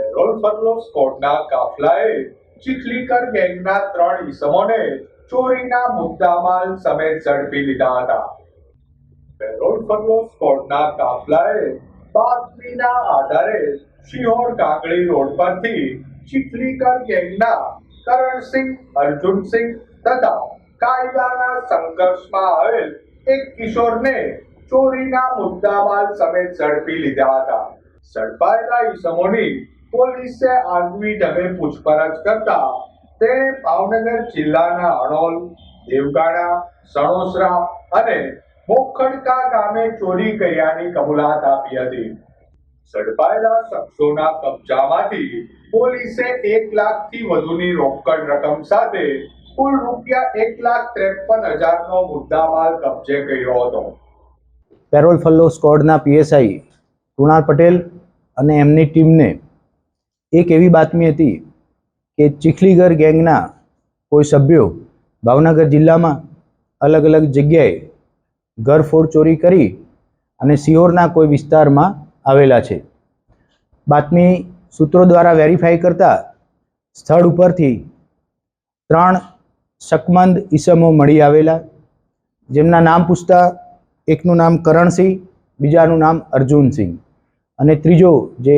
Parole furlough સ્કોટના કાફલાએ ચીખલીકર ગેંગના ત્રણ ઈસમોને ચોરીના મુદ્દામાલ સમેત ઝડપી લીધા હતા. પેરોલ ફરલો સ્કોટના કાફલાએ બાતમીના આધારે શિહોર કાકડી રોડ પરથી ચીખલીકર ગેંગના કરણસિંહ, અર્જુનસિંહ તથા કાયદાના સંઘર્ષમાં આવેલ એક કિશોરને ચોરીના મુદ્દામાલ સમેત ઝડપી લીધા હતા. ઝડપાયેલા ઈસમોની પોલીસે આગવી ઢબે પૂછપરછ કરતા તેણે ભાવનગર જિલ્લાના અણોલ, દેવગાડા, સણોસરા અને મોખડકા ગામે ચોરી કર્યાની કબૂલાત આપી હતી. ઝડપાયેલા શખ્સોના કબજામાંથી પોલીસે એક લાખથી વધુની રોકડ રકમ સાથે કુલ રૂપિયા એક લાખ ત્રેપન હજારનો મુદ્દામાલ કબજે કર્યો હતો. પેરોલ ફલ્લો સ્કોડના પીએસઆઈ કૃણાલ પટેલ અને એમની ટીમને એક એવી બાતમી હતી કે ચીખલીગર ગેંગના કોઈ સભ્યો ભાવનગર જિલ્લામાં અલગ અલગ જગ્યાએ ઘરફોડ ચોરી કરી અને સિહોરના કોઈ વિસ્તારમાં આવેલા છે. બાતમી સૂત્રો દ્વારા વેરીફાઈ કરતા સ્થળ ઉપરથી ત્રણ શકમંદ ઈસમો મળી આવેલા, જેમના નામ પૂછતા એકનું નામ કરણસિંહ, બીજાનું નામ અર્જુનસિંહ અને ત્રીજો જે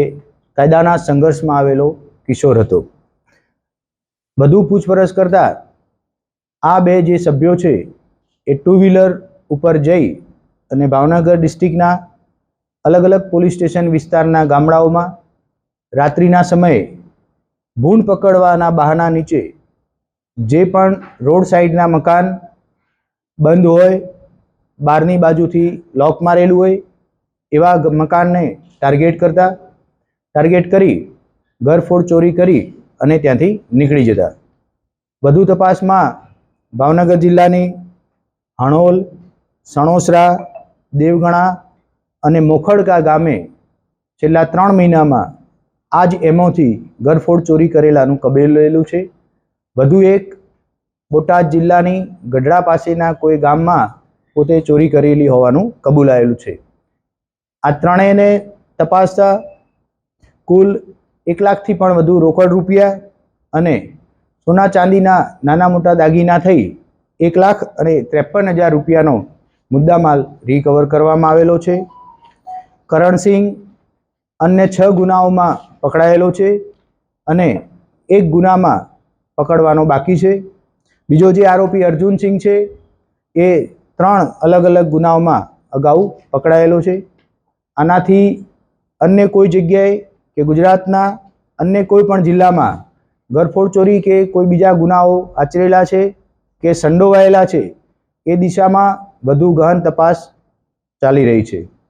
કાયદાના સંઘર્ષમાં આવેલો કિશોર હતો. વધુ પૂછપરછ કરતા આ બે જે સભ્યો છે એ ટુ વ્હીલર ઉપર જઈ અને ભાવનગર ડિસ્ટ્રિક્ટના અલગ અલગ પોલીસ સ્ટેશન વિસ્તારના ગામડાઓમાં રાત્રિના સમયે ભૂંડ પકડવાના બહાના નીચે જે પણ રોડ સાઈડના મકાન બંધ હોય, બહારની બાજુથી લોક મારેલું હોય એવા મકાનને ટાર્ગેટ કરતા ટાર્ગેટ કરી, ઘરફોડ ચોરી કરી અને ત્યાંથી નીકળી જતા. વધુ તપાસમાં ભાવનગર જિલ્લાની હણોલ, સણોસરા, દેવગણા અને મોખડકા ગામે છેલ્લા ત્રણ મહિનામાં આ જ એમોથી ઘરફોડ ચોરી કરેલાનું કબેલેલું છે. વધુ એક, બોટાદ જિલ્લાની ગઢડા પાસેના કોઈ ગામમાં પોતે ચોરી કરેલી હોવાનું કબૂલાયેલું છે. આ ત્રણેયને તપાસતા કુલ એક લાખથી પણ વધુ રોકડ રૂપિયા અને સોના ચાંદીના નાના મોટા દાગીના થઈ એક લાખ અને ત્રેપન હજાર રૂપિયાનો મુદ્દામાલ રિકવર કરવામાં આવેલો છે. કરણસિંહ અન્ય છ ગુનાઓમાં પકડાયેલો છે અને એક ગુનામાં પકડવાનો બાકી છે. બીજો જે આરોપી અર્જુનસિંહ છે એ ત્રણ અલગ અલગ ગુનાઓમાં અગાઉ પકડાયેલો છે. આનાથી અન્ય કોઈ જગ્યાએ કે ગુજરાતના અન્ય કોઈ પણ જિલ્લામાં ઘરફોડ ચોરી કે કોઈ બીજા ગુનાઓ આચરેલા છે કે સંડોવાયેલા છે, એ દિશામાં વધુ ગહન તપાસ ચાલી રહી છે.